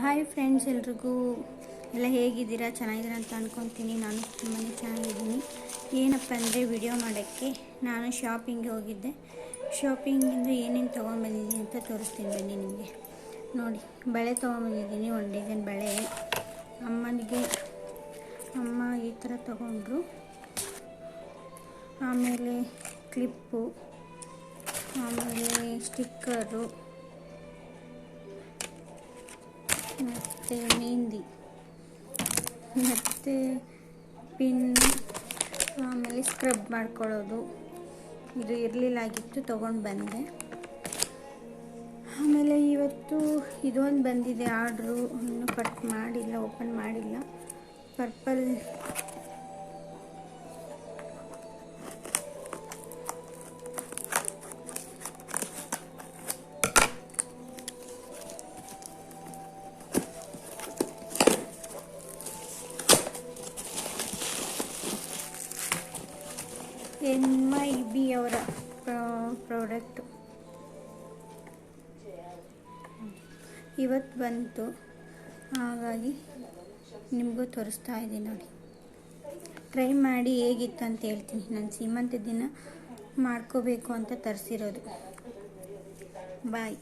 Hi friends ಎಲ್ರಿಗೂ ಎಲ್ಲ ಹೇಗಿದ್ದೀರಾ? ಚೆನ್ನಾಗಿದ್ದೀರಾ ಅಂತ ಅಂದ್ಕೊತೀನಿ ನಾನು ತುಂಬಾ ಚೆನ್ನಾಗಿದ್ದೀನಿ. ಏನಪ್ಪ ಅಂದರೆ ವಿಡಿಯೋ ಮಾಡೋಕ್ಕೆ ನಾನು ಶಾಪಿಂಗ್ಗೆ ಹೋಗಿದ್ದೆ. ಶಾಪಿಂಗಿಂದ ಏನೇನು ತೊಗೊಂಬಂದಿದ್ದೀನಿ ಅಂತ ತೋರಿಸ್ತೀನಿ ಬನ್ನಿ ನಿಮಗೆ. ನೋಡಿ, ಬಳೆ ತೊಗೊಂಬಂದಿದ್ದೀನಿ, ಒಂದು ಡಿಸೈನ್ ಬಳೆ. ಅಮ್ಮನಿಗೆ ಅಮ್ಮ ಈ ಥರ ತೊಗೊಂಡ್ರು. ಆಮೇಲೆ ಕ್ಲಿಪ್ಪು ಆಮೇಲೆ ಸ್ಟಿಕ್ಕರು ಮತ್ತು ಮೆಹಂದಿ ಮತ್ತು ಪಿನ್ ಆಮೇಲೆ ಸ್ಕ್ರಬ್ ಮಾಡ್ಕೊಳ್ಳೋದು. ಇದು ಇರಲಿಲ್ಲಾಗಿತ್ತು, ತೊಗೊಂಡು ಬಂದೆ. ಆಮೇಲೆ ಇವತ್ತು ಇದೊಂದು ಬಂದಿದೆ, ಆರ್ಡ್ರು. ಇನ್ನೂ ಕಟ್ ಮಾಡಿಲ್ಲ ಓಪನ್ ಮಾಡಿಲ್ಲ. ಪರ್ಪಲ್ ಎನ್ ಮೈ ಬಿ ಅವರ ಪ್ರಾಡಕ್ಟು ಇವತ್ತು ಬಂತು. ಹಾಗಾಗಿ ನಿಮಗೂ ತೋರಿಸ್ತಾ ಇದ್ದೀನಿ ನೋಡಿ. ಟ್ರೈ ಮಾಡಿ ಹೇಗಿತ್ತು ಅಂತ ಹೇಳ್ತೀನಿ. ನಾನು ಸೀಮಂತ ದಿನ ಮಾಡ್ಕೋಬೇಕು ಅಂತ ತರಿಸಿರೋದು. ಬಾಯ್